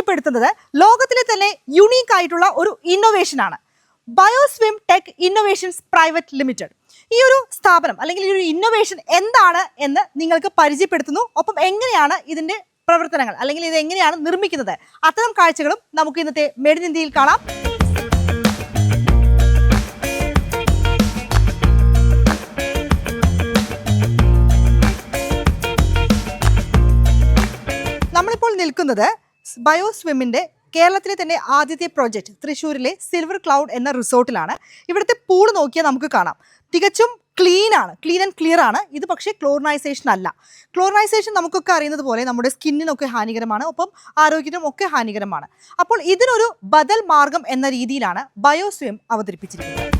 പരിചയപ്പെടുത്തുന്നത് ലോകത്തിലെ തന്നെ യുണീക്ക് ആയിട്ടുള്ള ഒരു ഇന്നോവേഷൻ ആണ്. Bioswim tech innovations private limited ഈ ഒരു സ്ഥാപനം അല്ലെങ്കിൽ ഈ ഒരു ഇന്നോവേഷൻ എന്താണ് എന്ന് നിങ്ങൾക്ക് പരിചയപ്പെടുത്തുന്നു. ഒപ്പം എങ്ങനെയാണ് ഇതിന്റെ പ്രവർത്തനങ്ങൾ അല്ലെങ്കിൽ ഇത് എങ്ങനെയാണ് നിർമ്മിക്കുന്നത്? അത്തരം കാഴ്ചകളും നമുക്ക് ഇന്നത്തെ മെഡിൻ ഇന്ത്യയിൽ കാണാം നിൽക്കുന്നത് ബയോസ്വിമ്മിന്റെ കേരളത്തിലെ തന്നെ ആദ്യത്തെ പ്രോജക്റ്റ് തൃശ്ശൂരിലെ സിൽവർ ക്ലൗഡ് എന്ന റിസോർട്ടിലാണ്. ഇവിടുത്തെ പൂൾ നോക്കിയാൽ നമുക്ക് കാണാം. തികച്ചും ക്ലീൻ ആണ്. ക്ലീൻ ആൻഡ് ക്ലിയർ ആണ്. ഇത് പക്ഷേ ക്ലോറിനൈസേഷൻ അല്ല. ക്ലോറിനൈസേഷൻ നമുക്കൊക്കെ അറിയുന്നത് പോലെ നമ്മുടെ സ്കിന്നിനൊക്കെ ഹാനികരമാണ്. ഒപ്പം ആരോഗ്യത്തിനും ഒക്കെ ഹാനികരമാണ്. അപ്പോൾ ഇതിനൊരു ബദൽ മാർഗം എന്ന രീതിയിലാണ് ബയോസ്വിം അവതരിപ്പിച്ചിരിക്കുന്നത്.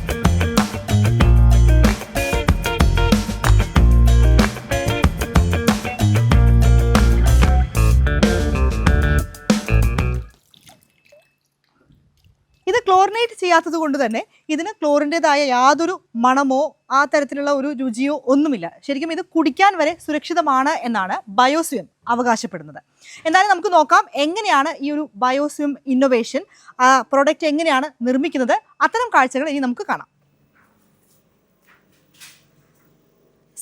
ഇത് ക്ലോറിനേറ്റ് ചെയ്യാത്തത് കൊണ്ട് തന്നെ ഇതിന് ക്ലോറിന്റെതായ യാതൊരു മണമോ ആ തരത്തിലുള്ള ഒരു രുചിയോ ഒന്നുമില്ല. ശരിക്കും ഇത് കുടിക്കാൻ വരെ സുരക്ഷിതമാണ് എന്നാണ് ബയോസ്വിം അവകാശപ്പെടുന്നത്. എന്തായാലും നമുക്ക് നോക്കാം എങ്ങനെയാണ് ഈ ഒരു ബയോസ്വിം ഇന്നൊവേഷൻ പ്രോഡക്റ്റ് എങ്ങനെയാണ് നിർമ്മിക്കുന്നത്. അത്തരം കാഴ്ചകൾ ഇനി നമുക്ക് കാണാം.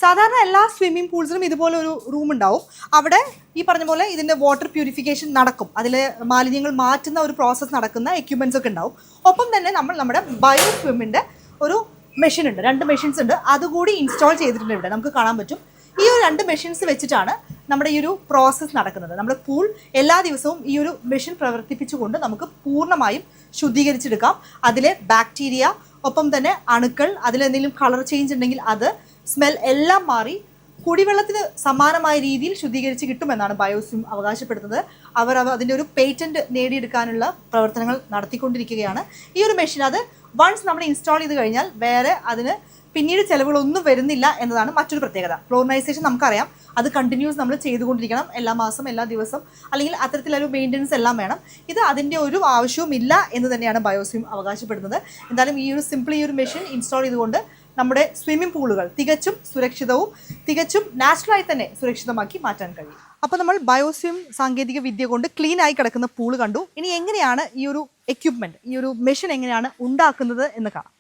സാധാരണ എല്ലാ സ്വിമ്മിംഗ് പൂൾസിനും ഇതുപോലെ ഒരു റൂം ഉണ്ടാവും. അവിടെ ഈ പറഞ്ഞ പോലെ ഇതിന്റെ വാട്ടർ പ്യൂരിഫിക്കേഷൻ നടക്കും. അതിൽ മാലിന്യങ്ങൾ മാറ്റുന്ന ഒരു പ്രോസസ്സ് നടക്കുന്ന എക്യുപ്മെന്റ്സ് ഒക്കെ ഉണ്ടാവും. ഒപ്പം തന്നെ നമ്മൾ നമ്മുടെ ബയോ സ്വിമ്മിന്റെ ഒരു മെഷീൻ ഉണ്ട്. രണ്ട് മെഷീൻസ് ഉണ്ട്. അതുകൂടി ഇൻസ്റ്റാൾ ചെയ്തിട്ടുണ്ട് ഇവിടെ. നമുക്ക് കാണാൻ പറ്റും. ഈ ഒരു രണ്ട് മെഷീൻസ് വെച്ചിട്ടാണ് നമ്മുടെ ഈ ഒരു പ്രോസസ്സ് നടക്കുന്നത്. നമ്മുടെ പൂൾ എല്ലാ ദിവസവും ഈ ഒരു മെഷീൻ പ്രവർത്തിപ്പിച്ചുകൊണ്ട് നമുക്ക് പൂർണമായും ശുദ്ധീകരിച്ചെടുക്കാം. അതിലെ ബാക്ടീരിയ ഒപ്പം തന്നെ അണുക്കൾ അതിലെന്തെങ്കിലും കളർ ചേഞ്ച് ഉണ്ടെങ്കിൽ അത് സ്മെൽ എല്ലാം മാറി കുടിവെള്ളത്തിന് സമാനമായ രീതിയിൽ ശുദ്ധീകരിച്ച് കിട്ടുമെന്നാണ് ബയോസിം അവകാശപ്പെടുന്നത്. അവർ അവ- അതിന്റെ ഒരു പേറ്റന്റ് നേടിയെടുക്കാനുള്ള പ്രവർത്തനങ്ങൾ നടത്തിക്കൊണ്ടിരിക്കുകയാണ്. ഈ ഒരു മെഷീൻ അത് വൺസ് നമ്മൾ ഇൻസ്റ്റാൾ ചെയ്ത് കഴിഞ്ഞാൽ വേറെ അതിന് പിന്നീട് ചിലവുകളൊന്നും വരുന്നില്ല എന്നതാണ് മറ്റൊരു പ്രത്യേകത. ക്ലോറിനൈസേഷൻ നമുക്കറിയാം. അത് കണ്ടിന്യൂസ് നമ്മൾ ചെയ്തുകൊണ്ടിരിക്കണം. എല്ലാ മാസം എല്ലാ ദിവസം അല്ലെങ്കിൽ അത്തരത്തിലൊരു മെയിന്റനൻസ് എല്ലാം വേണം. ഇത് അതിന്റെ ഒരു ആവശ്യവും ഇല്ല എന്ന് തന്നെയാണ് ബയോസിം അവകാശപ്പെടുന്നത്. എന്തായാലും ഈ ഒരു സിമ്പിൾ ഈ ഒരു മെഷീൻ ഇൻസ്റ്റാൾ ചെയ്തുകൊണ്ട് നമ്മുടെ സ്വിമ്മിംഗ് പൂളുകൾ തികച്ചും സുരക്ഷിതവും തികച്ചും നാച്ചുറലായി തന്നെ സുരക്ഷിതമാക്കി മാറ്റാൻ കഴിയും. അപ്പോൾ നമ്മൾ ബയോസ്വിം സാങ്കേതിക വിദ്യ കൊണ്ട് ക്ലീൻ ആയി കിടക്കുന്ന പൂൾ കണ്ടു. ഇനി എങ്ങനെയാണ് ഈ ഒരു എക്യുപ്മെന്റ് ഈ ഒരു മെഷീൻ എങ്ങനെയാണ് ഉണ്ടാക്കുന്നത് എന്ന് കാണാം.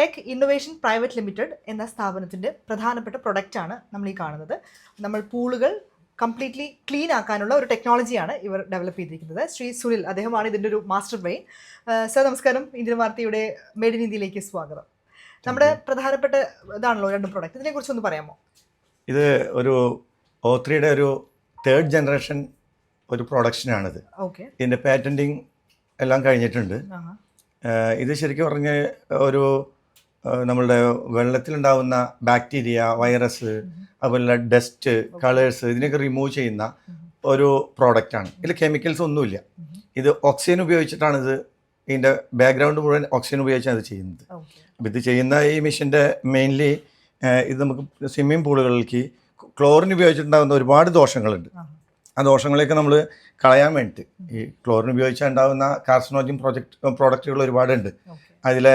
ടെക് ഇന്നൊവേഷൻ പ്രൈവറ്റ് ലിമിറ്റഡ് എന്ന സ്ഥാപനത്തിന്റെ പ്രധാനപ്പെട്ട പ്രൊഡക്റ്റാണ് നമ്മൾ ഈ കാണുന്നത്. നമ്മൾ പൂളുകൾ കംപ്ലീറ്റ്ലി ക്ലീൻ ആക്കാനുള്ള ഒരു ടെക്നോളജിയാണ് ഇവർ ഡെവലപ്പ് ചെയ്തിരിക്കുന്നത്. ശ്രീ സുനിൽ അദ്ദേഹമാണ് ഇതിന്റെ ഒരു മാസ്റ്റർ ബ്രെയിൻ സർ നമസ്കാരം. ഇന്ത്യൻ വാർത്തയുടെ മെയ്ഡ് ഇൻ ഇന്ത്യയിലേക്ക് സ്വാഗതം. നമ്മുടെ പ്രധാനപ്പെട്ട ഇതാണല്ലോ രണ്ട് പ്രൊഡക്റ്റ് ഇതിനെക്കുറിച്ച് ഒന്ന് പറയാമോ? ഇത് ഒരു ഓത്രിയുടെ ത്രീയുടെ ഒരു തേർഡ് ജനറേഷൻ ഒരു പ്രൊഡക്ഷനാണിത് ഓക്കെ ഇതിന്റെ പാറ്റന്റിങ് എല്ലാം കഴിഞ്ഞിട്ടുണ്ട്. ഇത് ശരിക്കും പറഞ്ഞ് ഒരു നമ്മളുടെ വെള്ളത്തിലുണ്ടാവുന്ന ബാക്ടീരിയ വൈറസ് അതുപോലെ ഡസ്റ്റ് കളേഴ്സ് ഇതിനൊക്കെ റിമൂവ് ചെയ്യുന്ന ഒരു പ്രോഡക്റ്റാണ് ഇതിൽ കെമിക്കൽസ് ഒന്നുമില്ല. ഇത് ഓക്സിജൻ ഉപയോഗിച്ചിട്ടാണ് ഇത് ഇതിന്റെ ബാക്ക്ഗ്രൗണ്ട് മുഴുവൻ ഓക്സിജൻ ഉപയോഗിച്ചാണ് ഇത് ചെയ്യുന്നത്. അപ്പോൾ ഇത് ചെയ്യുന്ന ഈ മെഷീന്റെ മെയിൻലി ഇത് നമുക്ക് സ്വിമ്മിംഗ് പൂളുകളിലേക്ക് ക്ലോറിൻ ഉപയോഗിച്ചിട്ടുണ്ടാകുന്ന ഒരുപാട് ദോഷങ്ങളുണ്ട്. ആ ദോഷങ്ങളെയൊക്കെ നമ്മൾ കളയാൻ വേണ്ടിയിട്ട് ഈ ക്ലോറിൻ ഉപയോഗിച്ചാൽ ഉണ്ടാകുന്ന കാർസിനോജിൻ പ്രോജക്റ്റ് പ്രോഡക്റ്റുകൾ ഒരുപാടുണ്ട്. അതിൽ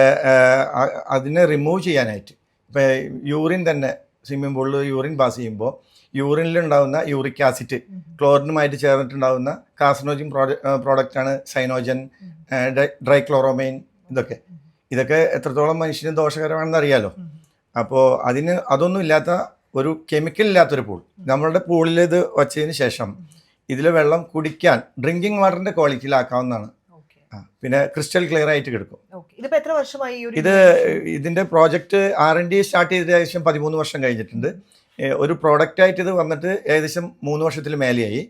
അതിനെ റിമൂവ് ചെയ്യാനായിട്ട്. ഇപ്പോൾ യൂറിൻ തന്നെ സ്വിമ്മിംഗ് പൂളിൽ യൂറിൻ പാസ് ചെയ്യുമ്പോൾ യൂറിനിൽ ഉണ്ടാകുന്ന യൂറിക് ആസിഡ് ക്ലോറിനുമായിട്ട് ചേർന്നിട്ടുണ്ടാകുന്ന പ്രോഡക്റ്റ് പ്രോഡക്റ്റാണ് സൈനോജൻ ഡ്രൈ ക്ലോറോമൈൻ ഇതൊക്കെ. ഇതൊക്കെ എത്രത്തോളം മനുഷ്യന് ദോഷകരമാണെന്ന് അറിയാലോ. അപ്പോൾ അതിന് അതൊന്നും ഇല്ലാത്ത ഒരു കെമിക്കൽ ഇല്ലാത്തൊരു പൂൾ നമ്മളുടെ പൂളിൽ ഇത് വച്ചതിന് ശേഷം ഇതിലെ വെള്ളം കുടിക്കാൻ ഡ്രിങ്കിങ് വാട്ടറിന്റെ ക്വാളിറ്റിയിലാക്കാവുന്നതാണ് പിന്നെ ക്രിസ്റ്റൽ ക്ലിയർ ആയിട്ട് കിടക്കും. ഇതിപ്പോ എത്ര വർഷമായി ഇത് ഇതിന്റെ project R N D start ചെയ്ത ഏകദേശം പതിമൂന്ന് വർഷം കഴിഞ്ഞിട്ടുണ്ട്. ഒരു പ്രോഡക്റ്റ് ആയിട്ട് ഇത് വന്നിട്ട് ഏകദേശം മൂന്ന് വർഷത്തിൽ മേലെയായി.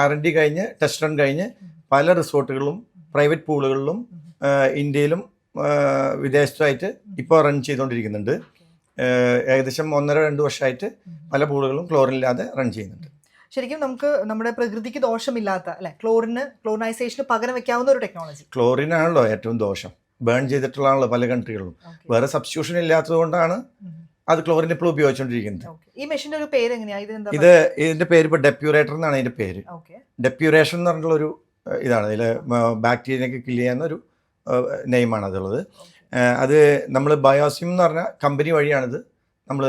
ആർ എൻ ഡി കഴിഞ്ഞ് ടെസ്റ്റ് റൺ കഴിഞ്ഞ് പല റിസോർട്ടുകളിലും പ്രൈവറ്റ് പൂളുകളിലും ഇന്ത്യയിലും വിദേശത്തുമായിട്ട് ഇപ്പോൾ റൺ ചെയ്തുകൊണ്ടിരിക്കുന്നുണ്ട് ഏകദേശം ഒന്നര രണ്ട് വർഷമായിട്ട് പല പൂളുകളും ക്ലോറിനില്ലാതെ റൺ ചെയ്യുന്നുണ്ട്. ശരിക്കും നമുക്ക് നമ്മുടെ പ്രകൃതിക്ക് ദോഷമില്ലാത്ത അല്ലെ? ക്ലോറിന് ക്ലോറിനൈസേഷന് പകരം വെക്കാവുന്ന ഒരു ടെക്നോളജി. ക്ലോറിൻ ആണല്ലോ ഏറ്റവും ദോഷം. ബേൺ ചെയ്തിട്ടുള്ളതാണല്ലോ പല കൺട്രികളിലും. വേറെ സബ്സ്റ്റിറ്റ്യൂഷൻ ഇല്ലാത്തതുകൊണ്ടാണ് അത് ക്ലോറിൻ ഇപ്പോൾ ഉപയോഗിച്ചുകൊണ്ടിരിക്കുന്നത് ഈ മെഷീന്റെ ഒരു പേര് എങ്ങനെയാണ് ഇത് ഇതിന്റെ പേര് ഇപ്പോൾ ഡെപ്യൂറേറ്റർ എന്നാണ് ഇതിന്റെ പേര്. ഡെപ്യൂറേഷൻ എന്ന് പറഞ്ഞിട്ടുള്ള ഒരു ഇതാണ്. ഇതിൽ ബാക്ടീരിയനൊക്കെ കില്ല് ചെയ്യുന്ന ഒരു നെയിമാണ് അതുള്ളത്. അത് നമ്മൾ ബയോസിം എന്ന് പറഞ്ഞ കമ്പനി വഴിയാണിത്. നമ്മൾ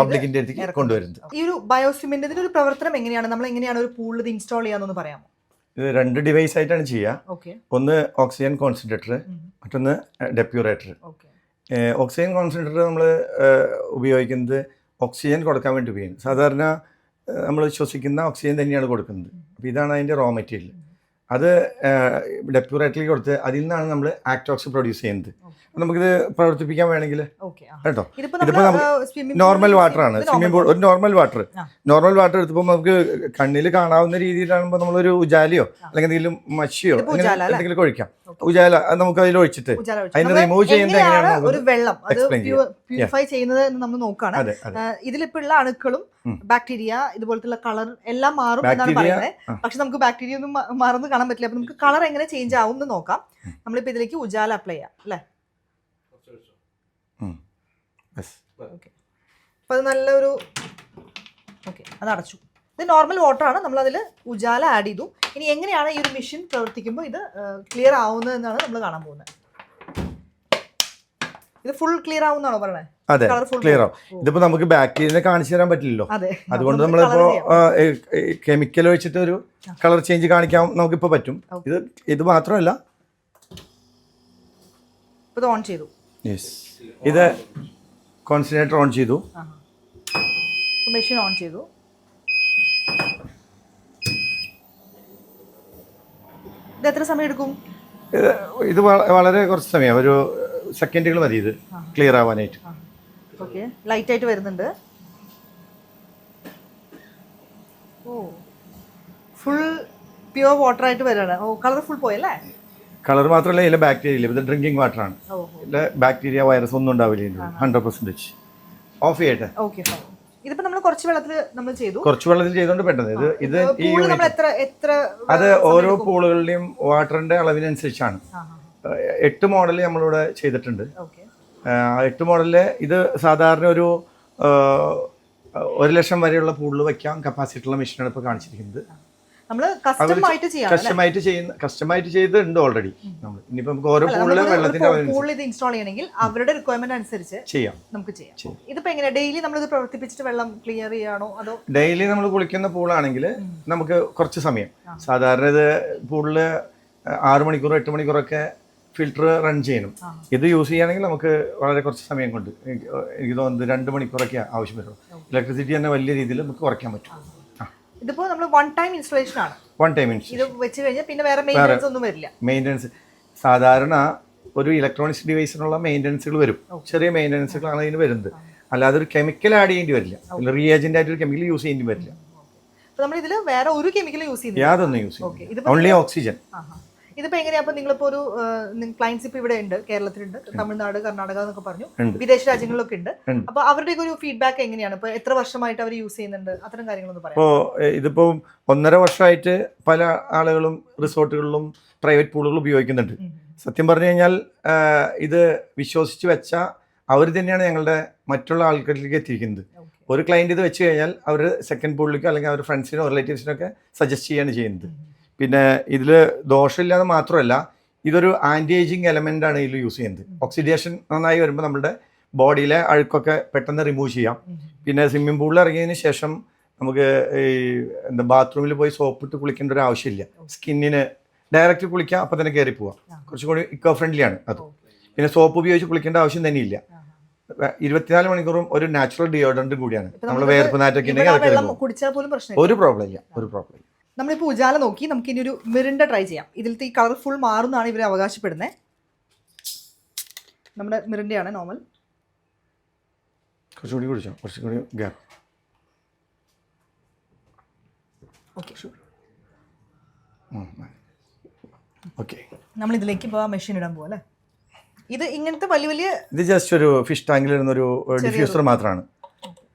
പബ്ലിക്കിന്റെ അടുത്തേക്ക് കൊണ്ടുവരുന്നത്. ഈ ഒരു ബയോസിമിന്റെ ഇതിന്റെ ഒരു പ്രവർത്തനം എങ്ങനെയാണ്? നമ്മൾ എങ്ങനെയാണ് ഒരു പൂളിൽ ഇത് ഇൻസ്റ്റാൾ ചെയ്യാന്നൊന്ന് പറയാമോ? ഇത് രണ്ട് ഡിവൈസ് ആയിട്ടാണ് ചെയ്യുക ഒന്ന് ഓക്സിജൻ കോൺസെൻട്രേറ്റർ മറ്റൊന്ന് ഡെപ്യൂറേറ്റർ ഓക്സിജൻ കോൺസെൻട്രേറ്റർ നമ്മൾ ഉപയോഗിക്കുന്നത് ഓക്സിജൻ കൊടുക്കാൻ വേണ്ടി ഉപയോഗിക്കുന്നത് സാധാരണ നമ്മൾ ശ്വസിക്കുന്ന ഓക്സിജൻ തന്നെയാണ് കൊടുക്കുന്നത്. അപ്പോൾ ഇതാണ് അതിന്റെ റോ മെറ്റീരിയൽ അത് ഡെപ്യൂറേറ്ററിൽ കൊടുത്ത് അതിൽ നിന്നാണ് നമ്മൾ ആക്ടോക്സ് പ്രൊഡ്യൂസ് ചെയ്യുന്നത്. നമുക്കിത് പ്രവർത്തിപ്പിക്കാൻ വേണമെങ്കിൽ കേട്ടോ? ഇതിപ്പോ ഇതിപ്പോ നമ്മൾ നമുക്ക് നോർമൽ വാട്ടർ ആണ്. സ്വിമ്മിംഗ് പൂൾ ഒരു നോർമൽ വാട്ടർ നോർമൽ വാട്ടർ എടുത്തപ്പോൾ നമുക്ക് കണ്ണിൽ കാണാവുന്ന രീതിയിലാകുമ്പോൾ നമ്മളൊരു ഉജാലിയോ അല്ലെങ്കിൽ എന്തെങ്കിലും മഷിയോ അല്ലെങ്കിൽ അങ്ങനെ എന്തെങ്കിലും ഒഴിക്കാം. ഉജാല നമുക്ക് അതിൽ ഒഴിച്ചിട്ട്. അതിനെ റിമൂവ് ചെയ്യുന്നത് എങ്ങനെയാണ് ഒരു വെള്ളം അത് പ്യൂരിഫൈ ചെയ്യുന്നത് എന്ന് നമ്മൾ നോക്കുകയാണ്. ഇതിലിപ്പോ ഉള്ള അണുക്കളും ബാക്ടീരിയ ഇതുപോലത്തെ കളർ എല്ലാം മാറും എന്നാണ് പറയുന്നത്. പക്ഷെ നമുക്ക് ബാക്ടീരിയ ഒന്നും മാറുന്നു കാണാൻ പറ്റില്ല. അപ്പൊ നമുക്ക് കളർ എങ്ങനെ ചേഞ്ച് ആവും എന്ന് നോക്കാം. നമ്മളിപ്പോ ഇതിലേക്ക് ഉജാല അപ്ലൈ ചെയ്യാം അല്ലേ. അപ്പൊ അത് നല്ലൊരു ഓക്കെ അത് അടച്ചു ഇത് നോർമൽ വാട്ടറാണ് അതിൽ ഉജാല ആഡ് ചെയ്തു. ഇനി എങ്ങനെയാണ് ഈ ഒരു മെഷീൻ പ്രവർത്തിക്കുമ്പോൾ ഇത് ക്ലിയർ ആവുന്നതെന്നാണ് നമ്മൾ കാണാൻ പോകുന്നത്. ഇത് ഫുൾ ക്ലിയർ ആവുന്നാണോ പറയണേ അതെ ക്ലിയർ ആവും. ഇതിപ്പോ നമുക്ക് ബാക്ടീരിയനെ കാണിച്ചു തരാൻ പറ്റില്ലല്ലോ. അതെ. അതുകൊണ്ട് നമ്മളിപ്പോ കെമിക്കൽ ഒഴിച്ചിട്ട് ഒരു കളർ ചേഞ്ച് കാണിക്കാൻ നമുക്കിപ്പോ പറ്റും. ഇത് ഇത് മാത്രമല്ല. ഇത് ഓൺ ചെയ്തു. ഇത് കോൺസെൻട്രേറ്റർ ഓൺ ചെയ്തു. മെഷീൻ ഓൺ ചെയ്തു. ഇത് എത്ര സമയം എടുക്കും? ഇത് വളരെ കുറച്ച് സമയം. ഒരു സെക്കൻഡുകൾ മതി ഇത് ക്ലിയർ ആവാനായിട്ട്. ഓക്കെ. ലൈറ്റ് ആയിട്ട് വരുന്നുണ്ട്. ഓ. ഫുൾ പ്യുവർ വാട്ടർ ആയിട്ട് വരാണ്. ഓ കളർ ഫുൾ പോയല്ലേ കളർ മാത്രമല്ല ഇതിലെ ബാക്ടീരിയ ഇല്ല? ഇത് ഡ്രിങ്കിങ് വാട്ടർ ആണ്. ഓ ഇതിലെ ബാക്ടീരിയ വൈറസ് ഒന്നും ഉണ്ടാവില്ല ഹൺഡ്രഡ് പെർസെന്റേജ് ഓഫ് ചെയ്യട്ടെ? ഓക്കെ ഫൈൻ ഇതിപ്പോ നമ്മൾ കുറച്ച് വെള്ളത്തിൽ നമ്മൾ ചെയ്തു. കുറച്ച് വെള്ളത്തിൽ ചെയ്തുകൊണ്ട് പെട്ടെന്ന്. ഇത് ഇത് ഈ പൂൾ നമ്മൾ എത്ര എത്ര അത് ഓരോ പൂളുകളുടെയും വാട്ടറിന്റെ അളവിനനുസരിച്ചാണ്. എട്ട് മോഡൽ നമ്മളിവിടെ ചെയ്തിട്ടുണ്ട്. എട്ട് മോഡലിൽ ഇത് സാധാരണ ഒരു ഒരു ലക്ഷം വരെയുള്ള പൂളിൽ വയ്ക്കാൻ കപ്പാസിറ്റി ഉള്ള മെഷീനാണ് ഇപ്പോൾ കാണിച്ചിരിക്കുന്നത്. നമ്മൾ കസ്റ്റം ആയിട്ട് ചെയ്യാം കസ്റ്റമായിട്ട് ചെയ്യുന്ന കസ്റ്റമായിട്ട് ചെയ്തിട്ടുണ്ട് ഓൾറെഡി നമ്മൾ ഇനിയിപ്പോൾ നമുക്ക് ഓരോ പൂളിലെ വെള്ളത്തിന്റെ പൂളിൽ ഇത് ഇൻസ്റ്റാൾ ചെയ്യണമെങ്കിൽ അവരുടെ റിക്വയർമെന്റ് അനുസരിച്ച് ചെയ്യാം. നമുക്ക് ചെയ്യാം. ഇതിപ്പോ എങ്ങനെയാ? ഡെയിലി നമ്മൾ ഇത് പ്രവർത്തിപ്പിച്ചിട്ട് വെള്ളം ക്ലിയർ ചെയ്യാണോ അതോ? ഡെയിലി നമ്മൾ കുളിക്കുന്ന പൂളാണെങ്കിൽ നമുക്ക് കുറച്ച് സമയം. സാധാരണ ഇത് പൂളിൽ ആറ് മണിക്കൂർ എട്ട് മണിക്കൂറൊക്കെ ഫിൽറ്റർ റൺ ചെയ്യണം. ഇത് യൂസ് ചെയ്യുകയാണെങ്കിൽ നമുക്ക് വളരെ കുറച്ച് സമയം കൊണ്ട് എനിക്ക് തോന്നുന്നത് രണ്ട് മണിക്കൂറൊക്കെ ആവശ്യം വരുള്ളൂ ഇലക്ട്രിസിറ്റി തന്നെ വലിയ രീതിയിൽ നമുക്ക് കുറയ്ക്കാൻ പറ്റും. ഇതിപ്പോ നമ്മൾ വൺ ടൈം ഇൻസ്റ്റലേഷൻ ആണ്. വൺ ടൈം ഇൻസ്റ്റാൾ ഇത് വെച്ച് കഴിഞ്ഞാൽ പിന്നെ വേറെ മെയിന്റെനൻസ് ഒന്നും വരില്ല. മെയിന്റനൻസ് സാധാരണ ഒരു ഇലക്ട്രോണിക്സ് ഡിവൈസിനുള്ള മെയിന്റനൻസുകൾ വരും. ചെറിയ മെയിന്റനൻസുകളാണ് ഇതിന് വരുന്നത്. അല്ലാതെ ഒരു കെമിക്കൽ ആഡ് ചെയ്യേണ്ടി വരില്ല. റീഏജന്റ് ആയിട്ട് ഒരു കെമിക്കൽ യൂസ് ചെയ്യേണ്ടി വരില്ല. അപ്പോൾ നമ്മൾ ഇതിൽ വേറെ ഒരു കെമിക്കൽ യൂസ് ചെയ്യുന്നില്ല. യാതൊന്നും യൂസ് ചെയ്യുന്നില്ല. ചെയ്യും ഓൺലി ഓക്സിജൻ. ഇതിപ്പോ എങ്ങനെയാ? അപ്പൊ നിങ്ങളിപ്പോ ഒരു ക്ലയൻസ് ഇപ്പൊ ഇവിടെ ഉണ്ട് കേരളത്തിലുണ്ട് തമിഴ്നാട് കർണാടക എന്നൊക്കെ പറഞ്ഞു. വിദേശ രാജ്യങ്ങളിലൊക്കെ ഉണ്ട്. അപ്പൊ അവരുടെ ഒരു ഫീഡ്ബാക്ക് എങ്ങനെയാണ്? ഇപ്പൊ എത്ര വർഷമായിട്ട് അവർ യൂസ് ചെയ്യുന്നുണ്ട്? അത്തരം കാര്യങ്ങളൊന്നും പറയാം ഇപ്പോ ഇതിപ്പോ ഒന്നര വർഷമായിട്ട് പല ആളുകളും റിസോർട്ടുകളിലും പ്രൈവറ്റ് പൂളുകളും ഉപയോഗിക്കുന്നുണ്ട്. സത്യം പറഞ്ഞു കഴിഞ്ഞാൽ ഇത് വിശ്വസിച്ച് വെച്ച അവർ തന്നെയാണ് ഞങ്ങളുടെ മറ്റുള്ള ആൾക്കാരിലേക്ക് എത്തിയിരിക്കുന്നത്. ഒരു ക്ലയന്റ് ഇത് വെച്ച് കഴിഞ്ഞാൽ അവർ സെക്കൻഡ് പൂളിലേക്കോ അല്ലെങ്കിൽ അവർ ഫ്രണ്ട്സിനോ റിലേറ്റീവ്സിനോ ഒക്കെ സജസ്റ്റ് ചെയ്യാണ് ചെയ്യുന്നത്. പിന്നെ ഇതിൽ ദോഷമില്ലാതെ മാത്രമല്ല ഇതൊരു ആന്റി ഏജിങ് എലമെന്റ് ആണ് ഇതിൽ യൂസ് ചെയ്യുന്നത്. ഓക്സിഡേഷൻ നന്നായി വരുമ്പോൾ നമ്മുടെ ബോഡിയിലെ അഴുക്കൊക്കെ പെട്ടെന്ന് റിമൂവ് ചെയ്യാം. പിന്നെ സ്വിമ്മിംഗ് പൂളിൽ ഇറങ്ങിയതിന് ശേഷം നമുക്ക് ഈ എന്താ ബാത്റൂമിൽ പോയി സോപ്പ് ഇട്ട് കുളിക്കേണ്ട ഒരു ആവശ്യമില്ല. സ്കിന്നിന് ഡയറക്റ്റ് കുളിക്കാം അപ്പം തന്നെ കയറി പോവാം. കുറച്ചും കൂടി ഇക്കോ ഫ്രണ്ട്ലിയാണ് അത്. പിന്നെ സോപ്പ് ഉപയോഗിച്ച് കുളിക്കേണ്ട ആവശ്യം തന്നെ ഇല്ല. ഇരുപത്തിനാല് മണിക്കൂറും ഒരു നാച്ചുറൽ ഡിയോഡന്റും കൂടിയാണ്. നമ്മൾ വേർപ്പ് നാറ്റൊക്കെ ഉണ്ടെങ്കിൽ അതൊക്കെ ഒരു പ്രോബ്ലം ഇല്ല. ഒരു പ്രോബ്ലം ഇല്ല. നമ്മളിപ്പോൾ ഉജാല നോക്കി നമുക്ക് ഇനി ഒരു മിറിന്റെ ട്രൈ ചെയ്യാം. ഇതിലത്തെ ഈ കളർ ഫുൾ മാറുന്നാണ് ഇവർ അവകാശപ്പെടുന്നത് നമ്മുടെ മിറിന്റെയാണ് നോർമൽ കുറച്ചുകൂടി കുടിച്ചോ? കുറച്ചും കൂടി ഗ്യാപ്പ് ഓക്കെ ഓക്കെ നമ്മൾ ഇതിലേക്ക് ഇപ്പോൾ മെഷീൻ ഇടാൻ പോകല്ലേ ഇത് ഇങ്ങനത്തെ വലിയ വലിയ ഇത് ജസ്റ്റ് ഒരു ഫിഷ് ടാങ്കിൽ ഇരുന്നൊരു ഡിഫ്യൂസർ മാത്രമാണ്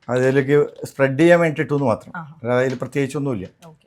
അതിലേക്ക് സ്പ്രെഡ് ചെയ്യാൻ വേണ്ടിയിട്ടു മാത്രം. അതായത് അതിൽ പ്രത്യേകിച്ചൊന്നുമില്ല. ഓക്കെ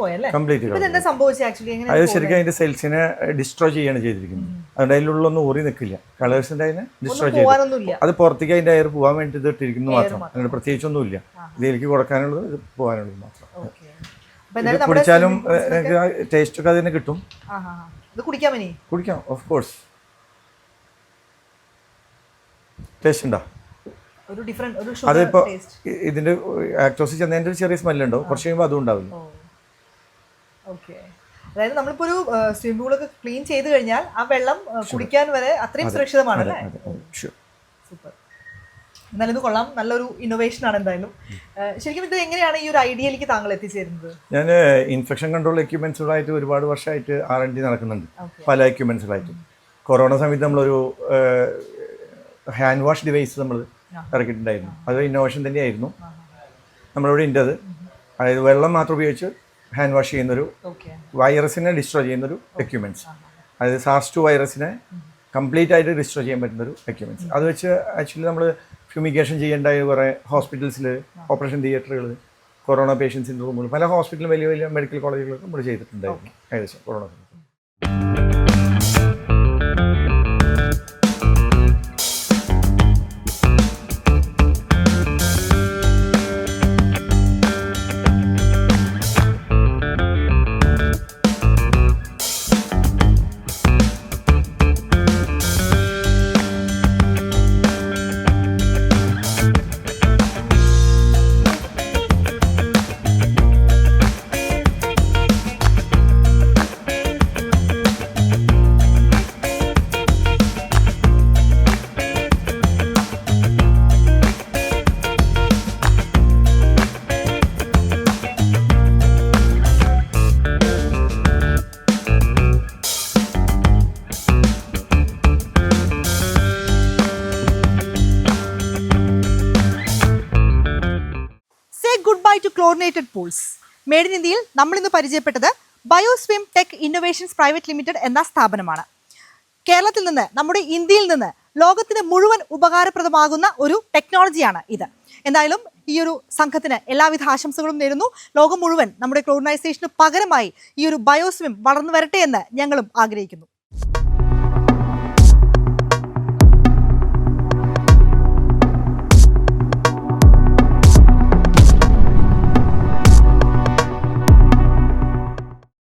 പോയല്ലേ? കംപ്ലീറ്റ് ഇതെന്താ സംഭവിച്ചത് ആക്ച്വലി അത് ശരിക്കും അതിന്റെ സെൽസിനെ ഡിസ്ട്രോയ് ചെയ്യാണ് ചെയ്തിരിക്കുന്നത്. അതുകൊണ്ട് അതിലുള്ളൊന്നും ഊറി നിൽക്കില്ല കളേഴ്സിന്റെ അതിനെ ഡിസ്ട്രോയ് ചെയ്തു. അത് പുറത്തേക്ക് അതിന്റെ എയർ പോകാൻ വേണ്ടി ഇത് ഇട്ടിരിക്കുന്നു മാത്രം. അതിന് പ്രത്യേകിച്ചൊന്നുമില്ല. ഇതിലേക്ക് കൊടുക്കാനുള്ളത് ഇത് പോകാനുള്ളത് മാത്രം. ഇത് കുടിച്ചാലും ടേസ്റ്റ് ഒക്കെ അതിനെ കിട്ടും. ഇത് കുടിക്കാം ഓഫ് കോഴ്സ് ടേസ്റ്റ് ഉണ്ടോ? അതിപ്പോ ഇതിന്റെ ആക്ടോസിൽ ചെന്നതിന്റെ ഒരു ചെറിയ സ്മെല്ലുണ്ടോ കുറച്ച് കഴിയുമ്പോൾ അതും ഉണ്ടാവില്ല. ഓക്കെ അതായത് നമ്മളിപ്പോ ഒരു സ്വിമ്മിംഗ് പൂളൊക്കെ ക്ലീൻ ചെയ്ത് കഴിഞ്ഞാൽ ആ വെള്ളം കുടിക്കാൻ വരെ അത്രയും സുരക്ഷിതമാണ് അല്ലേ സൂപ്പർ എന്നാലും ഇത് കൊള്ളാം. നല്ലൊരു ഇന്നോവേഷൻ ആണ് എന്തായാലും. ശരിക്കും ഇത് എങ്ങനെയാണ് ഈ ഒരു ഐഡിയയിലേക്ക് താങ്കൾ എത്തിച്ചേരുന്നത്? ഞാൻ ഇൻഫെക്ഷൻ കൺട്രോൾ എക്യുപ്മെന്റ്സുകളായിട്ട് ഒരുപാട് വർഷമായിട്ട് ആർ എൻ ഡി നടക്കുന്നുണ്ട്. പല എക്യുപ്മെന്റ്സുകളായിട്ട് കൊറോണ സമയത്ത് നമ്മളൊരു ഹാൻഡ് വാഷ് ഡിവൈസ് നമ്മൾ. ഇറക്കിയിട്ടുണ്ടായിരുന്നു. അത് ഇന്നോവേഷൻ തന്നെയായിരുന്നു. നമ്മളിവിടെ ഉണ്ട് അത് അതായത് വെള്ളം മാത്രം ഉപയോഗിച്ച് ഹാൻഡ് വാഷ് ചെയ്യുന്നൊരു വൈറസിനെ ഡിസ്ട്രോയ് ചെയ്യുന്നൊരു എക്യുപ്മെന്റ്സ് അതായത് സാർസ് ടു വൈറസിനെ കംപ്ലീറ്റ് ആയിട്ട് ഡിസ്ട്രോയ് ചെയ്യാൻ പറ്റുന്നൊരു എക്യുപ്മെന്റ്സ് അത് വെച്ച് ആക്ച്വലി നമ്മൾ ഫ്യൂമിഗേഷൻ ചെയ്യേണ്ടായ കുറേ ഹോസ്പിറ്റൽസിൽ ഓപ്പറേഷൻ തിയേറ്ററുകൾ കൊറോണ പേഷ്യൻസിന്റെ റൂമുകൾ പല ഹോസ്പിറ്റലും വലിയ വലിയ മെഡിക്കൽ കോളേജുകളൊക്കെ നമ്മൾ ചെയ്തിട്ടുണ്ടായിരുന്നു. ഏകദേശം കൊറോണ സമയത്ത്. ക്ലോറിനേറ്റഡ് പൂൾസ് മേഡ് ഇൻ ഇന്ത്യയിൽ നമ്മൾ ഇന്ന് പരിചയപ്പെട്ടത് Bioswim Tech Innovations Private Limited എന്ന സ്ഥാപനമാണ്. കേരളത്തിൽ നിന്ന് നമ്മുടെ ഇന്ത്യയിൽ നിന്ന് ലോകത്തിന് മുഴുവൻ ഉപകാരപ്രദമാകുന്ന ഒരു ടെക്നോളജിയാണ് ഇത്. എന്തായാലും ഈ ഒരു സംഘത്തിന് എല്ലാവിധ ആശംസകളും നേരുന്നു. ലോകം മുഴുവൻ നമ്മുടെ ക്ലോറിനൈസേഷന് പകരമായി ഈ ഒരു ബയോസ്വിം വളർന്നു വരട്ടെ എന്ന് ഞങ്ങളും ആഗ്രഹിക്കുന്നു.